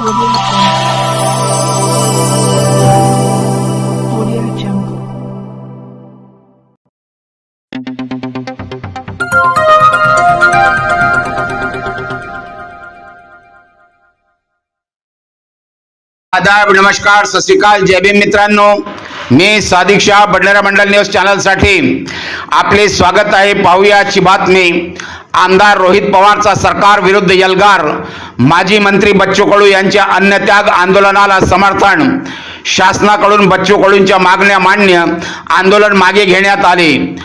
Beli? आदाब नमस्कार सत श्रीकाल जय भीम मित्रांनो. मी सादिक शाह बडलेरा मंडल न्यूज चॅनलसाठी आपले स्वागत आहे. पाहूयाची बातमी. आमदार रोहित पवारचा सरकार विरुद्ध यलगार. माजी मंत्री बच्चू कडू यांच्या अन्नत्याग आंदोलनाला समर्थन. शासनाकडून बच्चू कडूंच्या मागण्या मान्य. आंदोलन मागे घेण्यात आले.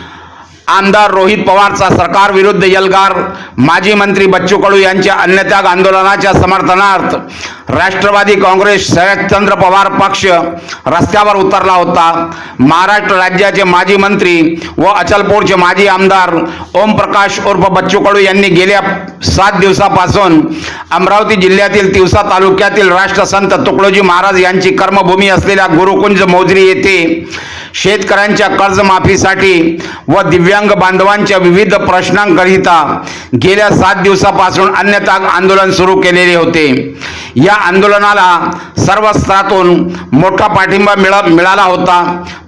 आमदार रोहित पवारचा सरकार विरुद्ध यलगार माजी मंत्री बच्चू कडू यांच्या अन्नत्याग आंदोलनाच्या समर्थनार्थ राष्ट्रवादी काँग्रेस शरदचंद्र पवार पक्ष रस्त्यावर उतरला होता. महाराष्ट्र राज्याचे माजी मंत्री व अचलपूरचे माजी आमदार ओमप्रकाश उर्फ बच्चू कडू यांनी गेल्या सात दिवसापासून अमरावती जिल्ह्यातील तिवसा तालुक्यातील राष्ट्रसंत तुकडोजी महाराज यांची कर्मभूमी असलेल्या गुरुकुंज मोजरी येथे शेतकऱ्यांच्या कर्जमाफीसाठी व दिव्या दिव्यांग बांधवांच्या विविध प्रश्नांकरिता गेल्या सात दिवसापासून अन्यथा आंदोलन सुरू केलेले होते. या आंदोलनाला सर्व स्तरातून मोठा पाठिंबा मिळा मिळाला होता.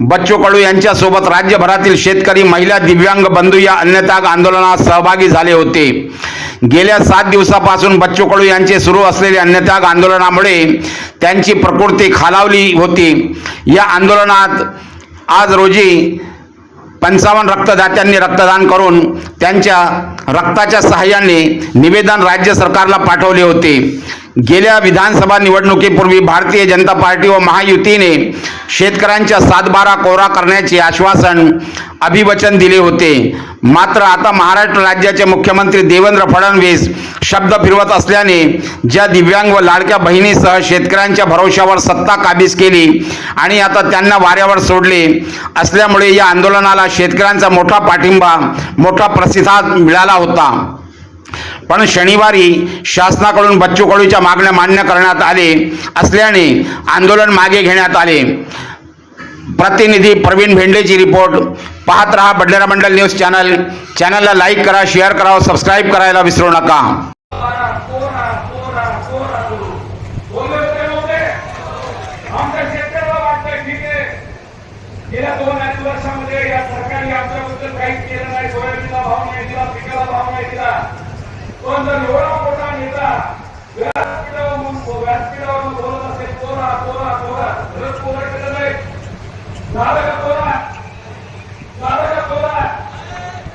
बच्चू कडू यांच्यासोबत राज्यभरातील शेतकरी महिला दिव्यांग बंधू या अन्यताग आंदोलनात सहभागी झाले होते. गेल्या सात दिवसापासून बच्चू कडू यांचे सुरू असलेले अन्नत्याग आंदोलनामुळे त्यांची प्रकृती खालावली होती. या आंदोलनात आज रोजी पंचावन्न रक्तदात्यांनी रक्तदान करून त्यांच्या रक्ताच्या सहाय्याने निवेदन राज्य सरकारला पाठवले होते. गेल्या विधानसभा निवडणुकीपूर्वी भारतीय जनता पार्टी व महायुतीने शेतकऱ्यांच्या सातबारा कोरा करण्याचे आश्वासन अभिवचन दिले होते. मात्र आता महाराष्ट्र राज्याचे मुख्यमंत्री देवेंद्र फडणवीस शब्द फिरवत असल्याने ज्या दिव्यांग व लाडक्या बहिणीसह शेतकऱ्यांच्या भरोशावर सत्ता काबीज केली आणि आता त्यांना वाऱ्यावर सोडले असल्यामुळे या आंदोलनाला शेतकऱ्यांचा मोठा पाठिंबा मोठा प्रतिसाद मिळाला होता. पण शनिवारी शासनाकडून बच्चू कडूच्या मागण्या मान्य करण्यात आले असल्याने आंदोलन मागे घेण्यात आले. प्रतिनिधी प्रवीण भेंडेची रिपोर्ट पाहत रहा बडलेरा मंडल न्यूज चॅनल. चॅनलला लाईक करा शेअर करा व सबस्क्राईब करायला विसरू नका कोरा कोरा कोरा कोरा करू बोलले होते नव्हते आमच्या शेतकऱ्याला वाटतंय ठीक आहे गेल्या दोन अडीच वर्षामध्ये या सरकारने आमच्याबद्दल काहीच केलं नाही सोयाबीनला भाव नाही दिला पिकाला भाव नाही दिला पण जर एवढा मोठा नेता व्यासपीठावर म्हणून- व्यासपीठावर बोलत असेल कोरा कोरा कोरा खरंच कोरा केलं नाही झालं का कोरा झालं का कोरा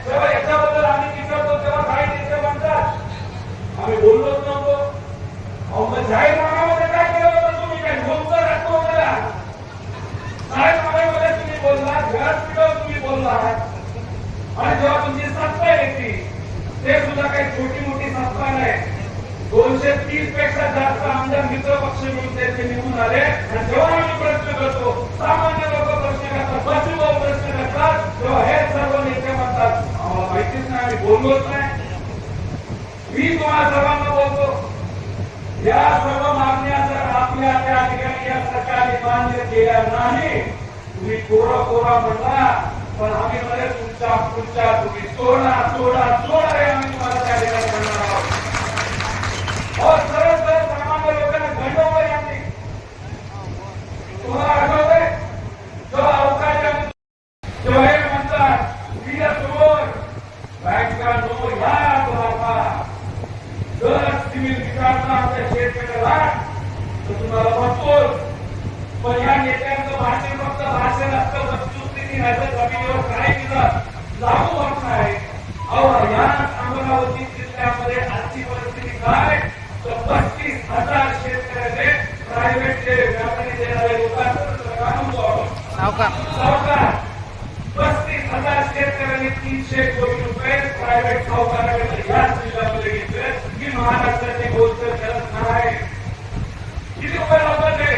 तेव्हा याच्याबद्दल आम्ही विचारतो तेव्हा काही नेते म्हणतात आम्ही बोललोच नव्हतो अहो मग जाहीरनाम्यामध्ये काय केलं होतं तुम्ही काय बोलता टाकतो होता जाहीरनाम्यामध्ये तुम्ही बोलला व्यासपीठावर तुम्ही बोलला आणि जेव्हा तुमची सत्ता येते ते सुद्धा काही छोटी मोठी सत्ता नाही दोनशे तीसपेक्षा जास्त आमदार मित्र पक्ष मिळून त्याचे निघून आले आणि जेव्हा आम्ही प्रश्न करतो सामान्य लोक प्रश्न करतात बसूभाऊ प्रश्न करतात तेव्हा हे सर्व नेते म्हणतात आम्हाला बोलवत नाही. मी तुम्हाला सर्वांना बोलतो या सर्व मागण्या जर आपल्या त्या ठिकाणी या सरकारने मान्य केल्या नाही तुम्ही कोरा कोरा म्हणला पण आम्ही मध्ये तुमच्या पुढच्या तुम्ही सोडा सोडा सोडा आम्ही तुम्हाला त्या ठिकाणी म्हणणार आहोत अहो, सरळ सरळ सामान्य लोकांना गंडवलं यांनी तुम्हाला आठवतंय जेव्हा अवकाश आम्ही तेव्हा हे म्हणतात वीरसमोर बँकांनो या तुम्हाला जर विचारता आमच्या शेतकऱ्याला तर तुम्हाला भरपूर पण या नेत्यांचं भाषण फक्त भाषण असतं वस्तुस्थिती नाही तर जमिनीवर काय दिलं लागू होत नाही. अहो या अमरावती जिल्ह्यामध्ये आजची परिस्थिती काय? तर पस्तीस हजार शेतकऱ्याचे प्रायव्हेटचे व्यापारी देणारे लोकांचं सावकार. पस्तीस हजार शेतकऱ्यांनी तीनशे कोटी रुपये प्रायव्हेट सावकाराकडे याच जिल्ह्यामध्ये घेतले. ही महाराष्ट्राची गोष्ट करत नाही किती रुपये लावतात ते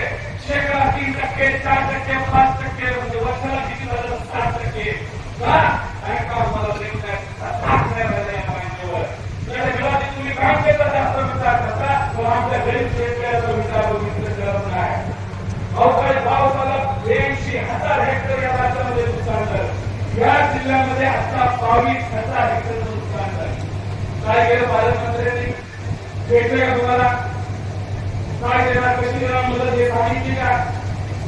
शेकडा तीन टक्के चार टक्के पाच टक्के म्हणजे वर्षाला किती झालं? सात टक्के. तुम्ही काय केलं जास्त विचार करता. तो आमच्या गरीब शेतकऱ्याचा विचार करत नाही. अवकाळी पावसाला ब्याऐंशी हजार हेक्टर या राज्यामध्ये नुकसान झालं. या जिल्ह्यामध्ये आता बावीस हजार हेक्टरचं नुकसान झालं. काय केलं पालकमंत्र्यांनी? भेटले का तुम्हाला? काय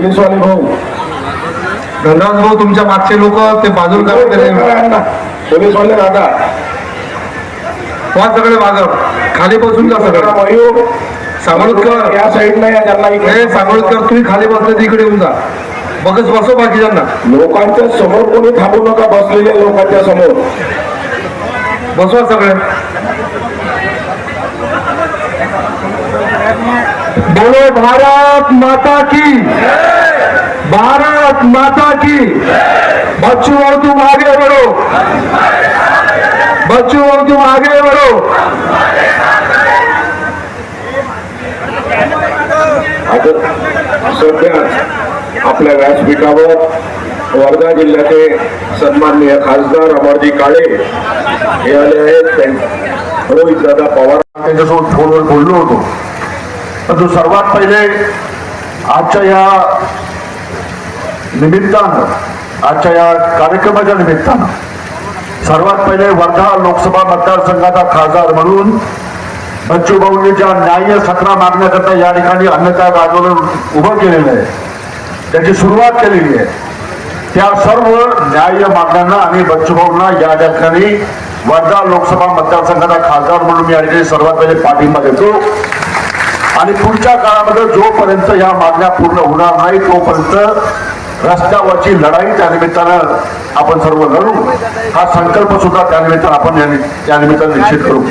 पोलीसवाले भाऊ. धनराज भाऊ तुमच्या मागचे लोक ते बाजूला करा पोलीसवाले दादा वा सगळे मागं. खाली बसून जा सगळं. मयूर. सांगोलकर या साईडला या त्यांना हे इकडे सांगोलकर तुम्ही खाली बसले तिकडे येऊन जा. बघच बसो बाकीच्यांना. लोकांच्या समोर कोणी थांबू नका बसलेल्या लोकांच्या समोर. बसवा सगळे. बोलो भारत माता की। भारत माता की। बच्चू और तुम आगे बढ़ो। बच्चू और तुम आगे बढ़ो। आता सध्या आपल्या व्यासपीठावर वर्धा जिल्ह्याचे सन्माननीय खासदार अमरजी काळे हे आले आहेत. रोहित दादा पवार त्यांच्यासोबत फोनवर बोललो होतो. परंतु सर्वात पहिले आजच्या या निमित्तानं आजच्या या कार्यक्रमाच्या निमित्तानं सर्वात पहिले वर्धा लोकसभा मतदारसंघाचा खासदार म्हणून बच्चूभाऊंनी ज्या न्याय्य सत्रा मागण्याकरता या ठिकाणी अन्नदान आंदोलन उभं केलेलं आहे त्याची सुरुवात केलेली आहे त्या सर्व न्याय्य मागण्यांना आणि बच्चूभाऊंना या ठिकाणी वर्धा लोकसभा मतदारसंघाचा खासदार म्हणून मी या ठिकाणी सर्वात पहिले पाठिंबा देतो आणि पुढच्या काळामध्ये जोपर्यंत या मागण्या पूर्ण होणार नाही तोपर्यंत रस्त्यावरची लढाई त्या निमित्तानं आपण सर्व लढू. हा संकल्प सुद्धा त्यानिमित्तानं आपण त्यानिमित्तानं निश्चित करू.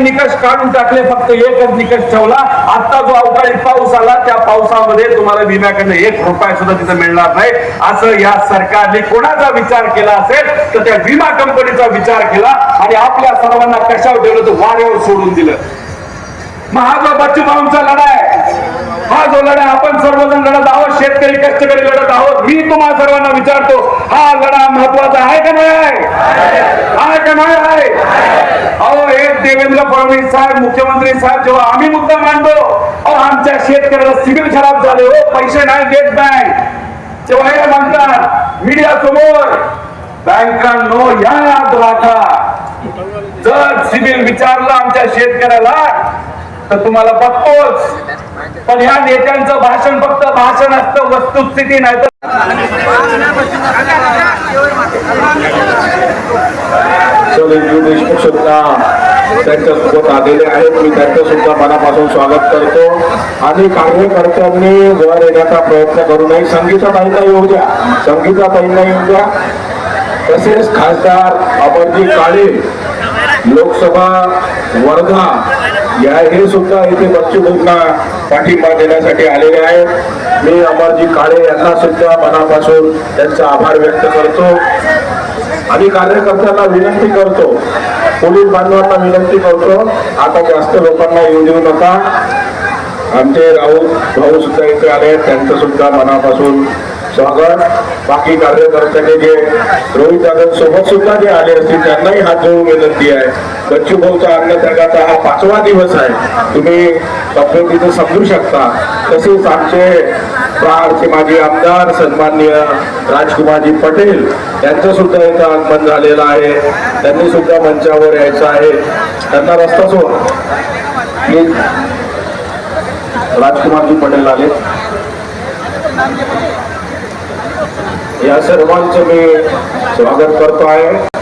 निकष काढून टाकले फक्त एकच निकष ठेवला. आता जो अवकाळी पाऊस आला त्या पावसामध्ये तुम्हाला विम्याकडनं एक रुपया सुद्धा तिथं मिळणार नाही. असं या सरकारने कोणाचा विचार केला असेल तर त्या विमा कंपनीचा विचार केला आणि आपल्या सर्वांना कशावर ठेवलं? तर वाऱ्यावर सोडून दिलं. मग हा जो बच्चू भाऊंचा लढा आहे हा जो लढा आपण सर्वजण लढत आहोत शेतकरी कष्टकरी लढत आहोत मी तुम्हाला सर्वांना विचारतो हा लढा महत्त्वाचा आहे का नाही आहे? आहे का नाही आहे? अहो हे देवेंद्र फडणवीस साहेब मुख्यमंत्री साहेब जेव्हा आम्ही मुद्दा मांडतो अहो आमच्या शेतकऱ्याला सिबिल खराब झाले हो पैसे नाही देत बँक. तेव्हा हे म्हणतात मीडिया समोर बँकांनो या राखा. जर सिबिल विचारला आमच्या शेतकऱ्याला तर तुम्हाला बघतोच. पण ह्या नेत्यांचं भाषण फक्त भाषण असतं वस्तुस्थिती नाही तर देशमुख सुद्धा आलेले आहेत. मी त्यांचं सुद्धा मनापासून स्वागत करतो. आणि कार्यकर्त्यांनी वर येण्याचा प्रयत्न करू नये. संगीताताईंना येऊ द्या. संगीताताईंना येऊ द्या. तसेच खासदार अमरजी काळे लोकसभा वर्धा या हे सुद्धा इथे बच्चूभाऊंना पाठिंबा देण्यासाठी आलेले आहेत. मी अमरजी काळे यांना सुद्धा मनापासून त्यांचा आभार व्यक्त करतो. आणि कार्यकर्त्यांना विनंती करतो. पोलीस बांधवांना विनंती करतो. आता जास्त लोकांना येऊ देऊ नका. आमचे राऊत भाऊ सुद्धा इथे आले आहेत. त्यांचं सुद्धा मनापासून स्वागत. बाकी कार्यकर्त्यांनी जे रोहित जाधव सोबत सुद्धा जे आले असतील त्यांनाही हात जोडून विनंती आहे. बच्चू भाऊचा अन्नत्यागाचा हा पाचवा दिवस आहे. तुम्ही तब्येतीचं समजू शकता. तसेच आमचे प्रारचे माजी आमदार सन्माननीय राजकुमारजी पटेल यांचं सुद्धा इथं आगमन झालेलं आहे. त्यांनी सुद्धा मंचावर यायचं आहे. त्यांना रस्ता सोड प्लीज राजकुमारजी पटेल आले. या सर्वांचं मी स्वागत करतो आहे.